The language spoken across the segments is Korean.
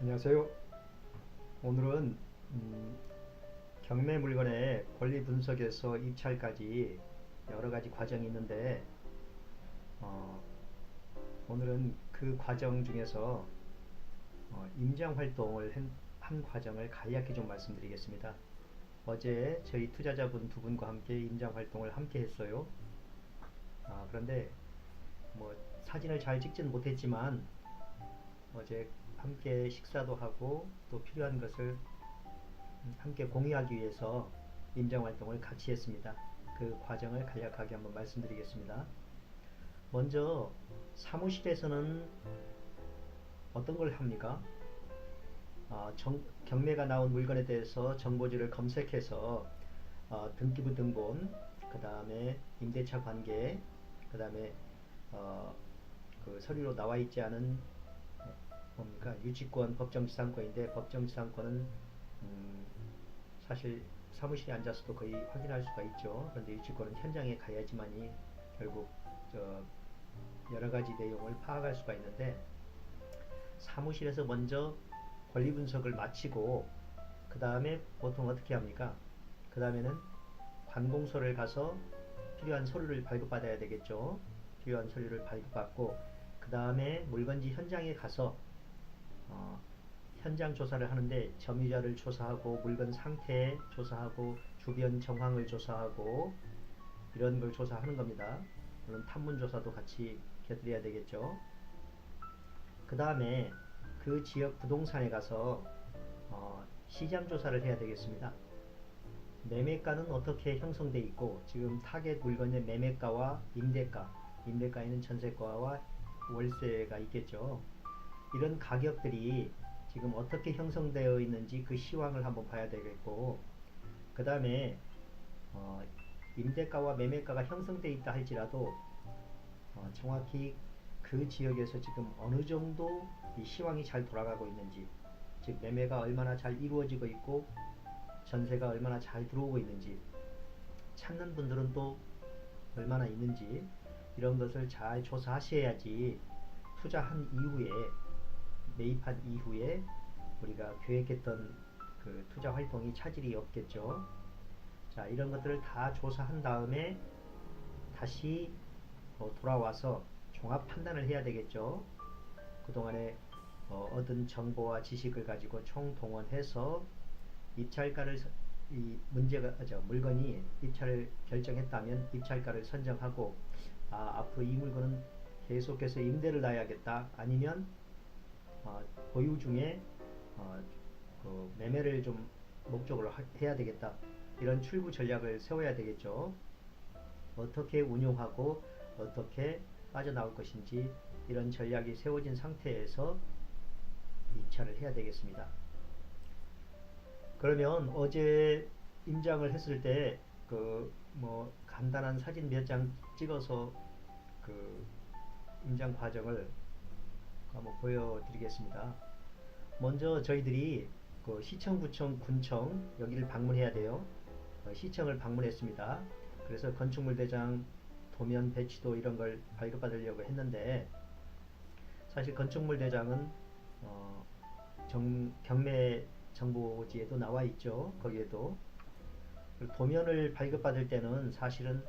안녕하세요. 오늘은 음, 경매 물건의 권리 분석에서 입찰까지 여러 가지 과정이 있는데 어, 오늘은 그 과정 중에서 어, 임장 활동을 한, 한 과정을 간략히 좀 말씀드리겠습니다. 어제 저희 투자자분 두 분과 함께 임장 활동을 함께 했어요. 아, 그런데 뭐 사진을 잘 찍지는 못했지만 어제 함께 식사도 하고 또 필요한 것을 함께 공유하기 위해서 임장 활동을 같이 했습니다. 그 과정을 간략하게 한번 말씀드리겠습니다. 먼저 사무실에서는 어떤 걸 합니까? 아, 정- 경매가 나온 물건에 대해서 정보지를 검색해서 어, 등기부 등본, 그 다음에 임대차 관계, 그 다음에 어, 그 서류로 나와 있지 않은 뭡니까 유치권 법정지상권인데 법정지상권은 음, 사실 사무실에 앉아서도 거의 확인할 수가 있죠. 그런데 유치권은 현장에 가야지만이 결국 저 여러 가지 내용을 파악할 수가 있는데 사무실에서 먼저 권리 분석을 마치고 그 다음에 보통 어떻게 합니까? 그 다음에는 관공서를 가서 필요한 서류를 발급받아야 되겠죠. 필요한 서류를 발급받고 그 다음에 물건지 현장에 가서 어, 현장 조사를 하는데 점유자를 조사하고 물건 상태 조사하고 주변 정황을 조사하고 이런 걸 조사하는 겁니다. 물론 탐문 조사도 같이 곁들여야 되겠죠. 그 다음에 그 지역 부동산에 가서 어, 시장 조사를 해야 되겠습니다. 매매가는 어떻게 형성돼 있고 지금 타겟 물건의 매매가와 임대가, 임대가에는 전세가와 월세가 있겠죠. 이런 가격들이 지금 어떻게 형성되어 있는지 그 시황을 한번 봐야 되겠고 그 다음에 어, 임대가와 매매가가 형성되어 있다 할지라도 어, 정확히 그 지역에서 지금 어느 정도 이 시황이 잘 돌아가고 있는지 즉 매매가 얼마나 잘 이루어지고 있고 전세가 얼마나 잘 들어오고 있는지 찾는 분들은 또 얼마나 있는지 이런 것을 잘 조사하셔야지 투자한 이후에 매입한 이후에 우리가 계획했던 그 투자 활동이 차질이 없겠죠. 자, 이런 것들을 다 조사한 다음에 다시 어, 돌아와서 종합 판단을 해야 되겠죠. 그동안에 어, 얻은 정보와 지식을 가지고 총동원해서 입찰가를 서- 이 문제가 저 물건이 입찰을 결정했다면 입찰가를 선정하고 아 앞으로 이 물건은 계속해서 임대를 놔야겠다 아니면 어, 보유 중에 어, 그 매매를 좀 목적으로 하- 해야 되겠다 이런 출구 전략을 세워야 되겠죠 어떻게 운용하고 어떻게 빠져나올 것인지 이런 전략이 세워진 상태에서 입찰을 해야 되겠습니다. 그러면 어제 임장을 했을 때 그 뭐 간단한 사진 몇 장 찍어서 그 임장 과정을 한번 보여드리겠습니다. 먼저 저희들이 그 시청, 구청, 군청 여기를 방문해야 돼요. 어, 시청을 방문했습니다. 그래서 건축물 대장, 도면 배치도 이런 걸 발급받으려고 했는데 사실 건축물 대장은 어, 정, 경매 정보지에도 나와 있죠. 거기에도 도면을 발급받을 때는 사실은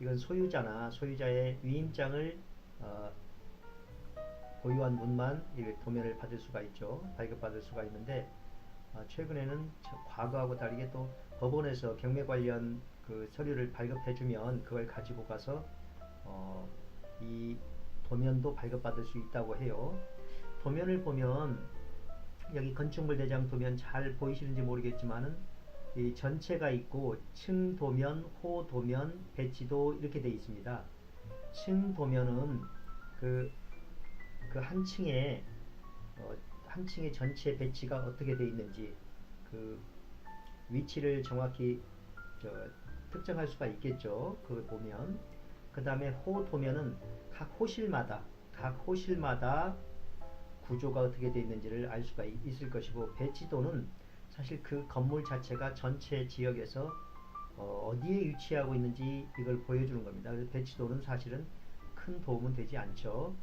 이건 소유자나 소유자의 위임장을 어, 보유한 분만 이 도면을 받을 수가 있죠. 발급받을 수가 있는데 어, 최근에는 저- 과거하고 다르게 또 법원에서 경매 관련 그 서류를 발급해주면 그걸 가지고 가서 어, 이 도면도 발급받을 수 있다고 해요. 도면을 보면 여기 건축물 대장 도면 잘 보이시는지 모르겠지만은 이 전체가 있고 층 도면, 호 도면, 배치도 이렇게 돼 있습니다. 층 도면은 그 그 한 층에 어, 한 층의 전체 배치가 어떻게 돼 있는지 그 위치를 정확히 저, 특정할 수가 있겠죠. 그걸 보면 그 다음에 호 도면은 각 호실마다 각 호실마다 구조가 어떻게 되어 있는지를 알 수가 있- 있을 것이고 배치도는 사실 그 건물 자체가 전체 지역에서 어, 디에 위치하고 있는지 이걸 보여주는 겁니다. 그래서 배치도는 사실은 큰 도움은 되지 않죠.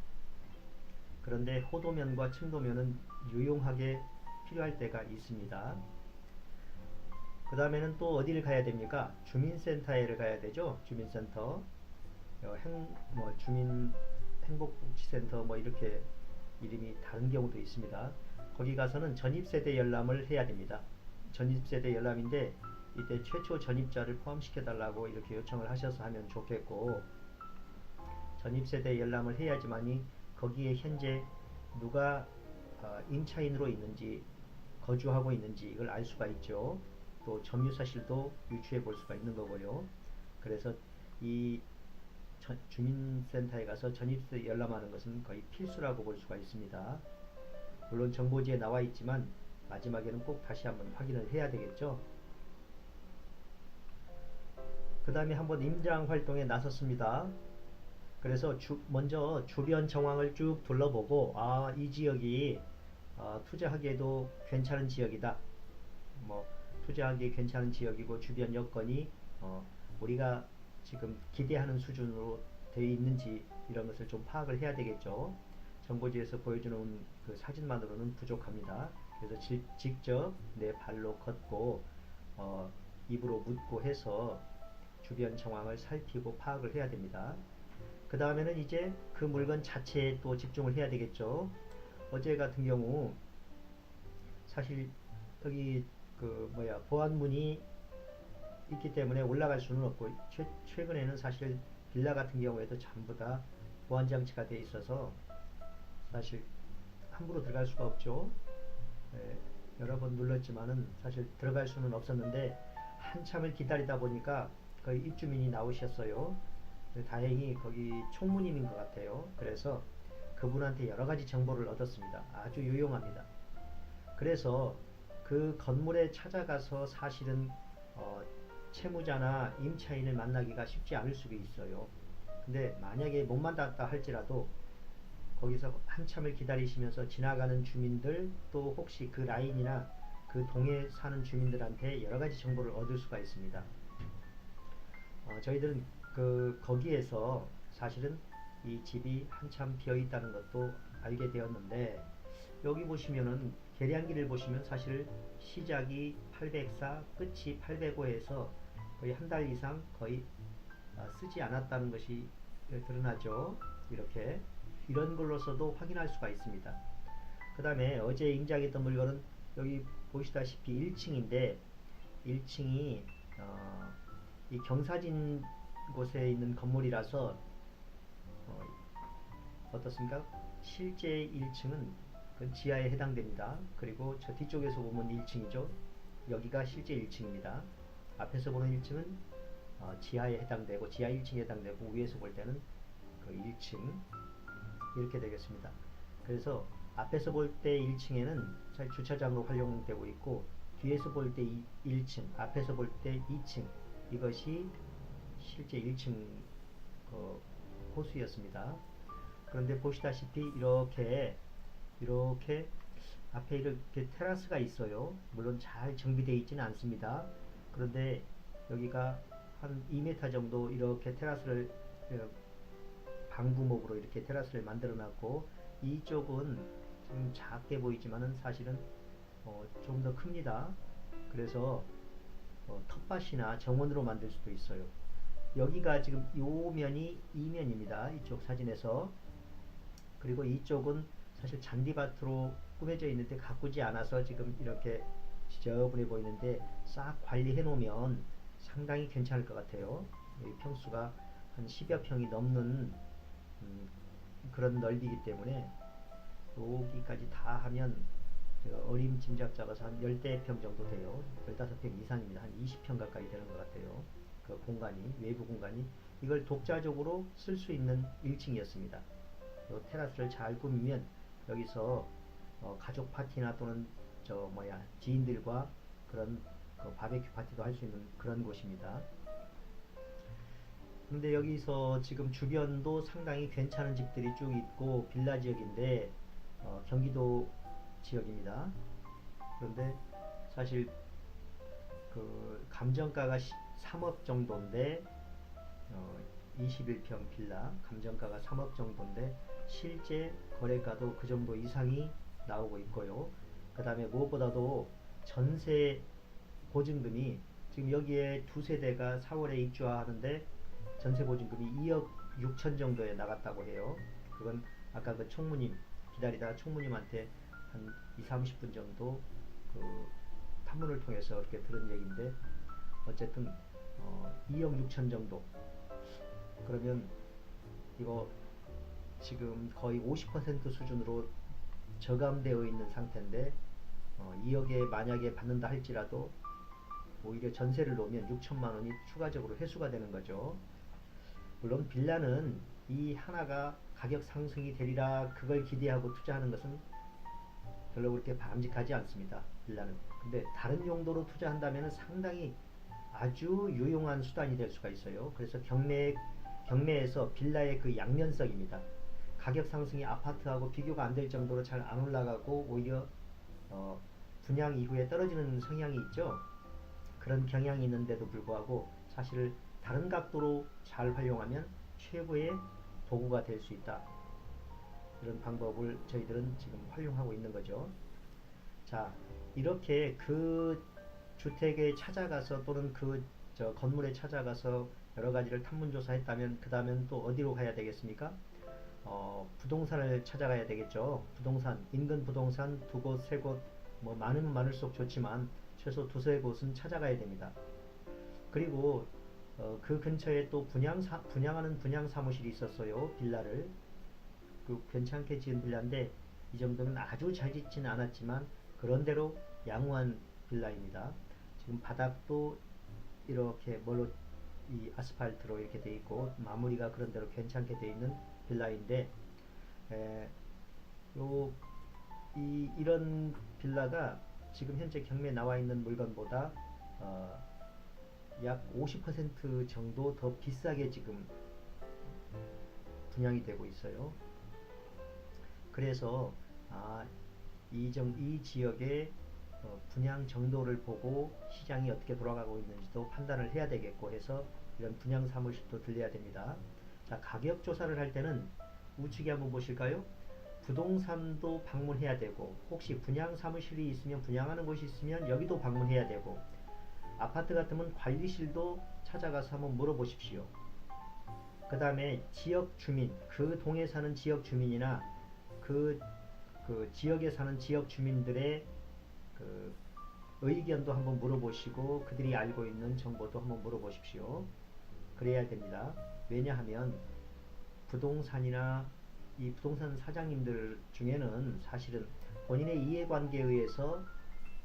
그런데 호도면과 층도면은 유용하게 필요할 때가 있습니다. 그 다음에는 또 어디를 가야 됩니까? 주민센터에를 가야 되죠. 주민센터. 어, 행, 뭐 주민 행복복지센터 뭐 이렇게 이름이 다른 경우도 있습니다. 거기 가서는 전입세대 열람을 해야 됩니다. 전입세대 열람인데 이때 최초 전입자를 포함시켜 달라고 이렇게 요청을 하셔서 하면 좋겠고 전입세대 열람을 해야지만이 거기에 현재 누가 어, 임차인으로 있는지 거주하고 있는지 이걸 알 수가 있죠. 또 점유 사실도 유추해 볼 수가 있는 거고요. 그래서 이 전- 주민센터에 가서 전입세 열람하는 것은 거의 필수라고 볼 수가 있습니다. 물론 정보지에 나와 있지만 마지막에는 꼭 다시 한번 확인을 해야 되겠죠. 그 다음에 한번 임장 활동에 나섰습니다. 그래서 주- 먼저 주변 정황을 쭉 둘러보고 아 이 지역이 어, 투자하기에도 괜찮은 지역이다. 뭐 투자하기 괜찮은 지역이고 주변 여건이 어, 우리가 지금 기대하는 수준으로 되어 있는지 이런 것을 좀 파악을 해야 되겠죠. 정보지에서 보여주는 그 사진만으로는 부족합니다. 그래서 지- 직접 내 발로 걷고 어, 입으로 묻고 해서 주변 정황을 살피고 파악을 해야 됩니다. 그 다음에는 이제 그 물건 자체에 또 집중을 해야 되겠죠. 어제 같은 경우 사실 여기 그 뭐야 보안문이 있기 때문에 올라갈 수는 없고 최, 최근에는 사실 빌라 같은 경우에도 전부 다 보안 장치가 돼 있어서 사실 함부로 들어갈 수가 없죠. 예, 여러 번 눌렀지만은 사실 들어갈 수는 없었는데 한참을 기다리다 보니까 거의 입주민이 나오셨어요. 근데 다행히 거기 총무님인 것 같아요. 그래서 그분한테 여러 가지 정보를 얻었습니다. 아주 유용합니다. 그래서 그 건물에 찾아가서 사실은 어, 채무자나 임차인을 만나기가 쉽지 않을 수가 있어요. 근데 만약에 못 만났다 할지라도 거기서 한참을 기다리시면서 지나가는 주민들 또 혹시 그 라인이나 그 동에 사는 주민들한테 여러 가지 정보를 얻을 수가 있습니다. 어, 저희들은 그 거기에서 사실은 이 집이 한참 비어 있다는 것도 알게 되었는데 여기 보시면은 계량기를 보시면 사실 시작이 804, 끝이 805에서 거의 한 달 이상 거의 아, 쓰지 않았다는 것이 드러나죠. 이렇게 이런 걸로서도 확인할 수가 있습니다. 그 다음에 어제 임장했던 물건은 여기 보시다시피 1층인데 1층이 어, 이 경사진 곳에 있는 건물이라서 어, 어떻습니까? 실제 1층은 그 지하에 해당됩니다. 그리고 저 뒤쪽에서 보면 1층이죠. 여기가 실제 1층입니다. 앞에서 보는 1층은 어, 지하에 해당되고 지하 1층에 해당되고 위에서 볼 때는 그 1층 이렇게 되겠습니다. 그래서 앞에서 볼 때 1층에는 잘 주차장으로 활용되고 있고 뒤에서 볼 때 1층, 앞에서 볼 때 2층 이것이 실제 1층 그 호수였습니다. 그런데 보시다시피 이렇게 이렇게 앞에 이렇게 테라스가 있어요. 물론 잘 정비되어 있지는 않습니다. 그런데 여기가 한 2m 정도 이렇게 테라스를 어, 방부목으로 이렇게 테라스를 만들어 놨고 이쪽은 좀 작게 보이지만은 사실은 어, 좀 더 큽니다. 그래서 어, 텃밭이나 정원으로 만들 수도 있어요. 여기가 지금 요 면이 이면입니다. 이쪽 사진에서 그리고 이쪽은 사실 잔디밭으로 꾸며져 있는데 가꾸지 않아서 지금 이렇게 지저분해 보이는데 싹 관리해 놓으면 상당히 괜찮을 것 같아요. 이 평수가 한 10여 평이 넘는 음, 그런 넓이기 때문에 여기까지 다 하면 어림짐작 잡아서 한 열대 평 정도 돼요. 15평 이상입니다. 한 20평 가까이 되는 것 같아요. 그 공간이, 외부 공간이. 이걸 독자적으로 쓸 수 있는 1층이었습니다. 요 테라스를 잘 꾸미면 여기서 어, 가족 파티나 또는 저 뭐야 지인들과 그런 그 바베큐 파티도 할 수 있는 그런 곳입니다. 근데 여기서 지금 주변도 상당히 괜찮은 집들이 쭉 있고 빌라 지역인데 어, 경기도 지역입니다. 그런데 사실 그 감정가가 3억 정도인데 어, 21평 빌라 감정가가 3억 정도인데 실제 거래가도 그 정도 이상이 나오고 있고요. 그 다음에 무엇보다도 전세 보증금이 지금 여기에 두 세대가 4월에 입주하는데 전세 보증금이 2억 6천 정도에 나갔다고 해요. 그건 아까 그 총무님 기다리다가 총무님한테 한 2, 30분 정도 그 탐문을 통해서 이렇게 들은 얘기인데 어쨌든 어, 2억 6천 정도 그러면 이거 지금 거의 50% 수준으로 저감되어 있는 상태인데 어, 2억에 만약에 받는다 할지라도 오히려 전세를 놓으면 6천만 원이 추가적으로 회수가 되는 거죠. 물론 빌라는 이 하나가 가격 상승이 되리라 그걸 기대하고 투자하는 것은 별로 그렇게 바람직하지 않습니다. 빌라는. 근데 다른 용도로 투자한다면 상당히 아주 유용한 수단이 될 수가 있어요. 그래서 경매 경매에서 빌라의 그 양면성입니다. 가격 상승이 아파트하고 비교가 안 될 정도로 잘 안 올라가고 오히려 어, 분양 이후에 떨어지는 성향이 있죠. 그런 경향이 있는데도 불구하고 사실 다른 각도로 잘 활용하면 최고의 도구가 될 수 있다. 이런 방법을 저희들은 지금 활용하고 있는 거죠. 자, 이렇게 그 주택에 찾아가서 또는 그 저 건물에 찾아가서 여러 가지를 탐문 조사했다면 그 다음엔 또 어디로 가야 되겠습니까? 어, 부동산을 찾아가야 되겠죠. 부동산, 인근 부동산 두 곳, 세 곳, 뭐 많으면 많을수록 좋지만 최소 두세 곳은 찾아가야 됩니다. 그리고 어, 그 근처에 또 분양 사, 분양하는 분양 사무실이 있었어요. 빌라를 그 괜찮게 지은 빌라인데 이 정도는 아주 잘 짓지는 않았지만 그런대로 양호한 빌라입니다. 지금 바닥도 이렇게 뭘로 이 아스팔트로 이렇게 돼 있고 마무리가 그런대로 괜찮게 돼 있는 빌라인데 에, 요, 이, 이런 빌라가 지금 현재 경매에 나와 있는 물건보다 어, 약 50% 정도 더 비싸게 지금 분양이 되고 있어요. 그래서 아, 이, 정, 이 지역의 어, 분양 정도를 보고 시장이 어떻게 돌아가고 있는지도 판단을 해야 되겠고 해서 이런 분양 사무실도 들려야 됩니다. 자, 가격 조사를 할 때는 우측에 한번 보실까요? 부동산도 방문해야 되고 혹시 분양 사무실이 있으면 분양하는 곳이 있으면 여기도 방문해야 되고 아파트 같으면 관리실도 찾아가서 한번 물어보십시오. 그 다음에 지역 주민, 그 동에 사는 지역 주민이나 그, 그 지역에 사는 지역 주민들의 그 의견도 한번 물어보시고 그들이 알고 있는 정보도 한번 물어보십시오. 그래야 됩니다. 왜냐하면 부동산이나 이 부동산 사장님들 중에는 사실은 본인의 이해관계에 의해서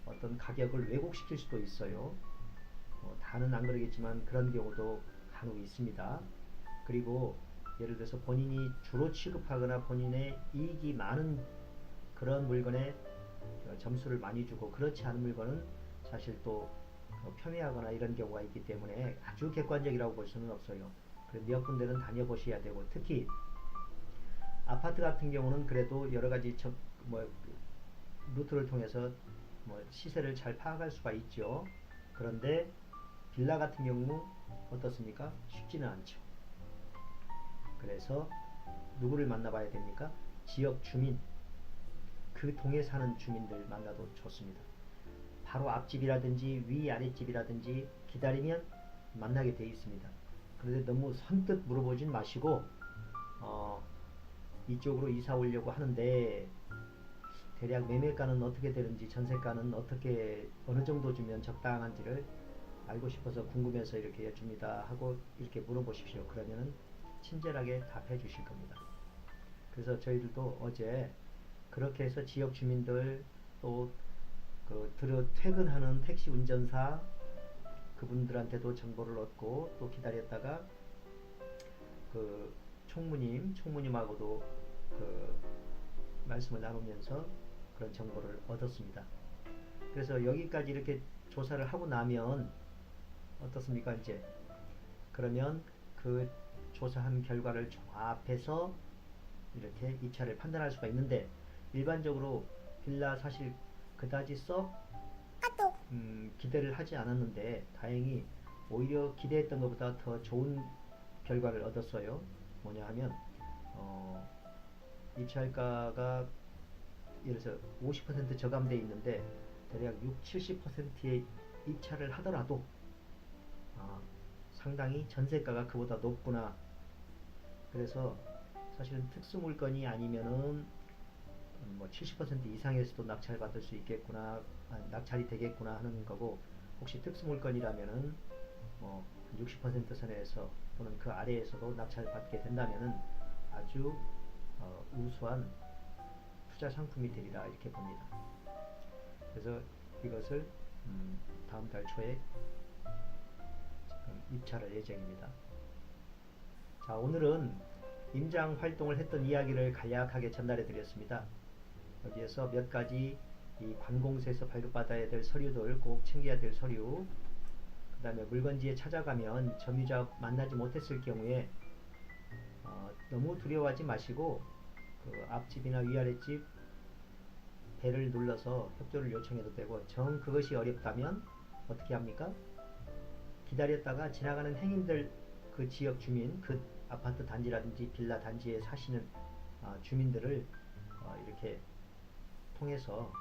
어떤 가격을 왜곡시킬 수도 있어요. 어, 다는 안 그러겠지만 그런 경우도 간혹 있습니다. 그리고 예를 들어서 본인이 주로 취급하거나 본인의 이익이 많은 그런 물건에 어, 점수를 많이 주고 그렇지 않은 물건은 사실 또 어, 폄훼하거나 이런 경우가 있기 때문에 아주 객관적이라고 볼 수는 없어요. 몇 군데는 다녀보셔야 되고 특히 아파트 같은 경우는 그래도 여러 가지 저, 뭐 루트를 통해서 뭐 시세를 잘 파악할 수가 있죠. 그런데 빌라 같은 경우 어떻습니까? 쉽지는 않죠. 그래서 누구를 만나봐야 됩니까? 지역 주민, 그 동에 사는 주민들 만나도 좋습니다. 바로 앞집이라든지 위 아랫집이라든지 기다리면 만나게 돼 있습니다. 그런데 너무 선뜻 물어보진 마시고 어, 이쪽으로 이사 오려고 하는데 대략 매매가는 어떻게 되는지 전세가는 어떻게 어느 정도 주면 적당한지를 알고 싶어서 궁금해서 이렇게 여쭙니다 하고 이렇게 물어보십시오. 그러면은 친절하게 답해 주실 겁니다. 그래서 저희들도 어제 그렇게 해서 지역 주민들 또 그 들어 퇴근하는 택시 운전사 그분들한테도 정보를 얻고 또 기다렸다가 그 총무님 총무님하고도 그 말씀을 나누면서 그런 정보를 얻었습니다. 그래서 여기까지 이렇게 조사를 하고 나면 어떻습니까 이제 그러면 그 조사한 결과를 종합해서 이렇게 입찰을 판단할 수가 있는데 일반적으로 빌라 사실 그다지 썩 음, 기대를 하지 않았는데 다행히 오히려 기대했던 것보다 더 좋은 결과를 얻었어요. 뭐냐 하면 어, 입찰가가 예를 들어서 50% 저감돼 있는데 대략 6, 70%의 입찰을 하더라도 아, 상당히 전세가가 그보다 높구나. 그래서 사실은 특수 물건이 아니면은 음, 뭐 70% 이상에서도 낙찰 받을 수 있겠구나, 아, 낙찰이 되겠구나 하는 거고 혹시 특수 물건이라면은 뭐 60% 선에서 또는 그 아래에서도 낙찰 받게 된다면은 아주 어, 우수한 투자 상품이 되리라 이렇게 봅니다. 그래서 이것을 음, 다음 달 초에 입찰할 예정입니다. 자, 오늘은 임장 활동을 했던 이야기를 간략하게 전달해 드렸습니다. 여기에서 몇 가지 이 관공서에서 발급받아야 될 서류들 꼭 챙겨야 될 서류 그 다음에 물건지에 찾아가면 점유자 만나지 못했을 경우에 어, 너무 두려워하지 마시고 그 앞집이나 위아랫집 배를 눌러서 협조를 요청해도 되고 정 그것이 어렵다면 어떻게 합니까? 기다렸다가 지나가는 행인들 그 지역 주민 그 아파트 단지라든지 빌라 단지에 사시는 아, 주민들을 어, 이렇게 통해서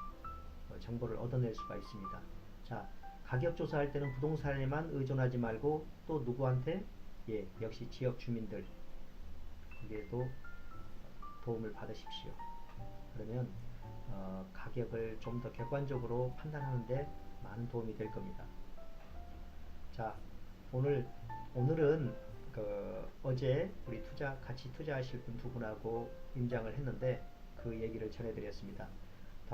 어, 정보를 얻어낼 수가 있습니다. 자, 가격 조사할 때는 부동산에만 의존하지 말고 또 누구한테? 예, 역시 지역 주민들 거기에도 도움을 받으십시오. 그러면 어, 가격을 좀 더 객관적으로 판단하는데 많은 도움이 될 겁니다. 자, 오늘 오늘은 그 어제 우리 투자 같이 투자하실 분 두 분하고 임장을 했는데 그 얘기를 전해드렸습니다.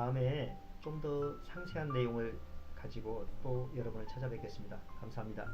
다음에 좀 더 상세한 내용을 가지고 또 여러분을 찾아뵙겠습니다. 감사합니다.